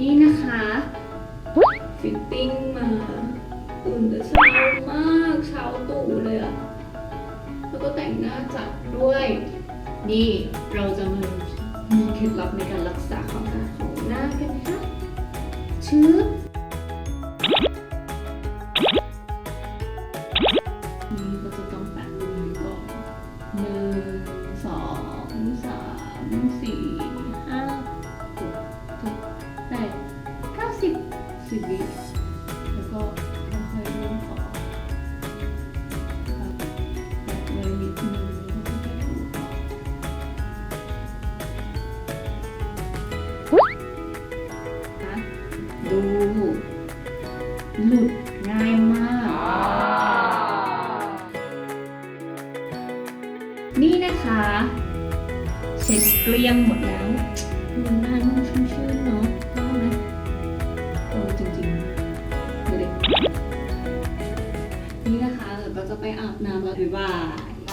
นี่นะคะฟิตติ้งมาอุ่นแต่เช้ามากเช้าตู่เลยอะแล้วก็แต่งหน้าจัดด้วย นี่เราจะมามีเคล็ดลับในการรักษาความสะอาดของหน้ากันนะคชื้อสองสามสี่ห้า สิบวิแล้วก็ค่อยริ่มขอแปะไว้นิดนึงแล้วก็ค่อยๆถูต่อดูหลุดง่ายมาก นี่นะคะ เช็ดเกลี้ยงหมดแล้วดูหน้านุ่มชุ่มชื่นเนาะ จะไปอาบน้ำแล้วบ๊ายบาย